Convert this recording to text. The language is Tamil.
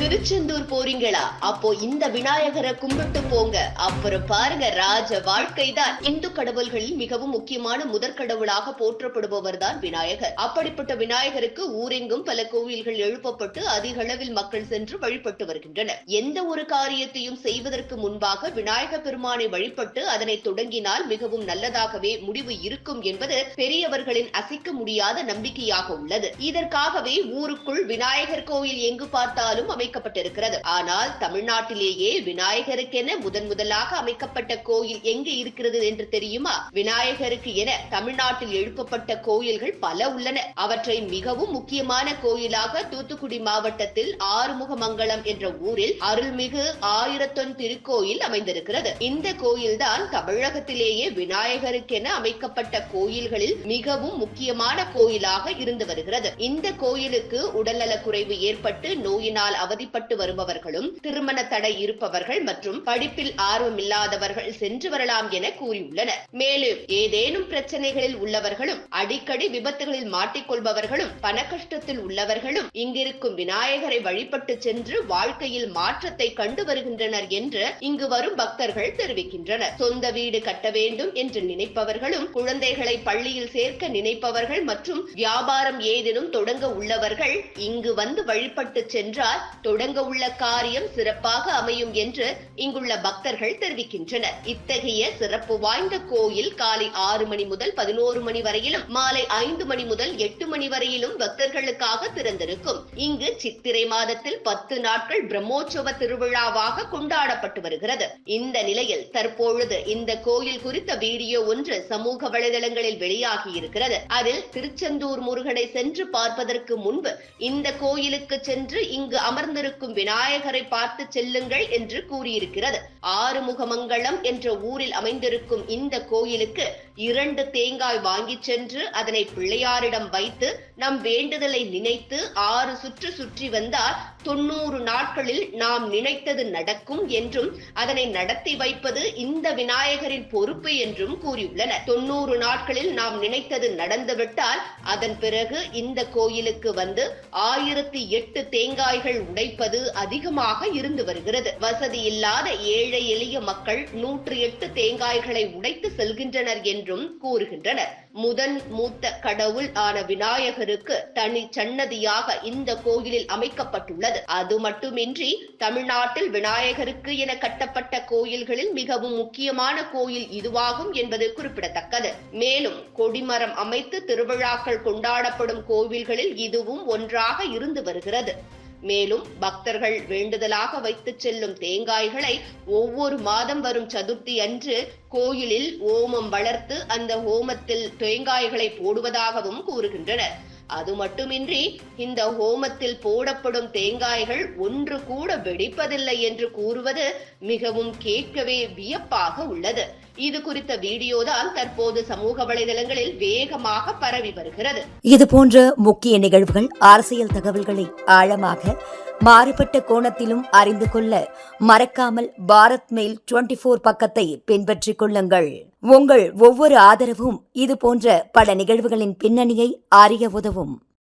திருச்செந்தூர் போறீங்களா? அப்போ இந்த விநாயகரை கும்பிட்டு போங்க. அப்புறம் பாருங்க ராஜ வாழ்க்கை தான் இந்து கடவுள்களில் மிகவும் முக்கியமான முதற்கடவுளாக போற்றப்படுபவர் தான் விநாயகர். அப்படிப்பட்ட விநாயகருக்கு ஊரெங்கும் பல கோவில்கள் எழுப்பப்பட்டு அதிக அளவில் மக்கள் சென்று வழிபட்டு வருகின்றனர். எந்த ஒரு காரியத்தையும் செய்வதற்கு முன்பாக விநாயக பெருமானை வழிபட்டு அதனை தொடங்கினால் மிகவும் நல்லதாகவே முடிவு இருக்கும் என்பது பெரியவர்களின் அசைக்க முடியாத நம்பிக்கையாக உள்ளது. இதற்காகவே ஊருக்குள் விநாயகர் கோயில் எங்கு பார்த்தாலும் அமைக்கப்பட்டிருக்கிறது. ஆனால் தமிழ்நாட்டிலேயே விநாயகருக்கென முதன் முதலாக அமைக்கப்பட்ட கோயில் எங்கு இருக்கிறது என்று தெரியுமா? விநாயகருக்கு என தமிழ்நாட்டில் எழுப்பப்பட்ட கோயில்கள் பல உள்ளன. அவற்றை மிகவும் முக்கியமான கோயிலாக தூத்துக்குடி மாவட்டத்தில் ஆறுமுகமங்கலம் என்ற ஊரில் அருள்மிகு ஆயிரத்தொன் திருக்கோயில் அமைந்திருக்கிறது. இந்த கோயில்தான் தமிழகத்திலேயே விநாயகருக்கென அமைக்கப்பட்ட கோயில்களில் மிகவும் முக்கியமான கோயிலாக இருந்து வருகிறது. இந்த கோயிலுக்கு உடல்நல குறைவு ஏற்பட்டு நோயினால் அவர் அவதிப்பட்டு வருபவர்களும் திருமண தடை இருப்பவர்கள் மற்றும் படிப்பில் ஆர்வம் இல்லாதவர்கள் சென்று வரலாம் என கூறியுள்ளனர். மேலும் ஏதேனும் பிரச்சனைகளில் உள்ளவர்களும் அடிக்கடி விபத்துகளில் மாட்டிக்கொள்பவர்களும் பண கஷ்டத்தில் உள்ளவர்களும் இங்கிருக்கும் விநாயகரை வழிபட்டு சென்று வாழ்க்கையில் மாற்றத்தை கண்டு வருகின்றனர் என்று இங்கு வரும் பக்தர்கள் தெரிவிக்கின்றனர். சொந்த வீடு கட்ட வேண்டும் என்று நினைப்பவர்களும் குழந்தைகளை பள்ளியில் சேர்க்க நினைப்பவர்கள் மற்றும் வியாபாரம் ஏதேனும் தொடங்க உள்ளவர்கள் இங்கு வந்து வழிபட்டு சென்றால் தொடங்க உள்ள காரியம் சிறப்பாக அமையும் என்று இங்குள்ள பக்தர்கள் தெரிவிக்கின்றனர். இத்தகைய சிறப்பு வாய்ந்த கோயில் காலை ஆறு மணி முதல் பதினோரு மணி வரையிலும் மாலை ஐந்து மணி முதல் எட்டு மணி வரையிலும் பக்தர்களுக்காக திறந்திருக்கும். இங்கு சித்திரை மாதத்தில் பத்து நாட்கள் பிரம்மோற்சவ திருவிழாவாக கொண்டாடப்பட்டு வருகிறது. இந்த நிலையில் தற்பொழுது இந்த கோயில் குறித்த வீடியோ ஒன்று சமூக வலைதளங்களில் வெளியாகி இருக்கிறது. அதில் திருச்செந்தூர் முருகனை சென்று பார்ப்பதற்கு முன்பு இந்த கோயிலுக்கு சென்று இங்கு அமர்ந்து அமர்ந்திருக்கும் விநாயகரை பார்த்து செல்லுங்கள் என்று கூறியிருக்கிறது. ஆறுமுகமங்கலம் என்ற ஊரில் அமைந்திருக்கும் இந்த கோயிலுக்கு இரண்டு தேங்காய் வாங்கி சென்று அதனை பிள்ளையாரிடம் வைத்து நம் வேண்டுதலை நினைத்து ஆறு சுற்று சுற்றி வந்தால் தொண்ணூறு நாட்களில் நாம் நினைத்தது நடக்கும் என்றும் அதனை நடத்தி வைப்பது இந்த விநாயகரின் பொறுப்பு என்றும் கூறியுள்ளனர். தொண்ணூறு நாட்களில் நாம் நினைத்தது நடந்துவிட்டால் அதன் பிறகு இந்த கோயிலுக்கு வந்து ஆயிரத்தி எட்டு தேங்காய்கள் உடைப்பது அதிகமாக இருந்து வருகிறது. வசதி இல்லாத ஏழை எளிய மக்கள் நூற்றி எட்டு தேங்காய்களை உடைத்து செல்கின்றனர் என்று என்றும் கூறுகின்றனர். முதன் மூத்த கடவுள் ஆன விநாயகருக்கு தனி சன்னதியாக இந்த கோயிலில் அமைக்கப்பட்டுள்ளது. அது மட்டுமின்றி தமிழ்நாட்டில் விநாயகருக்கு என கட்டப்பட்ட கோயில்களில் மிகவும் முக்கியமான கோயில் இதுவாகும் என்பது குறிப்பிடத்தக்கது. மேலும் கொடிமரம் அமைத்து திருவிழாக்கள் கொண்டாடப்படும் கோவில்களில் இதுவும் ஒன்றாக இருந்து வருகிறது. மேலும் பக்தர்கள் வேண்டுதலாக வைத்துச் செல்லும் தேங்காய்களை ஒவ்வொரு மாதம் வரும் சதுர்த்தி அன்று கோயிலில் ஓமம் வளர்த்து அந்த ஹோமத்தில் தேங்காய்களை போடுவதாகவும் கூறுகின்றனர். அது மட்டுமின்றி இந்த ஹோமத்தில் போடப்படும் தேங்காய்கள் ஒன்று கூட வெடிப்பதில்லை என்று கூறுவது மிகவும் கேட்கவே வியப்பாக உள்ளது. இது குறித்த வீடியோதான் தற்போது சமூக வலைதளங்களில் வேகமாக பரவி வருகிறது. இது போன்ற முக்கிய நிகழ்வுகள் அரசியல் தகவல்களை ஆழமாக மாறுபட்ட கோணத்திலும் அறிந்து கொள்ள மறக்காமல் பாரத் மெயில் டுவெண்டி போர் பக்கத்தை பின்பற்றிக் கொள்ளுங்கள். உங்கள் ஒவ்வொரு ஆதரவும் இது போன்ற பல நிகழ்வுகளின் பின்னணியை அறிய உதவும்.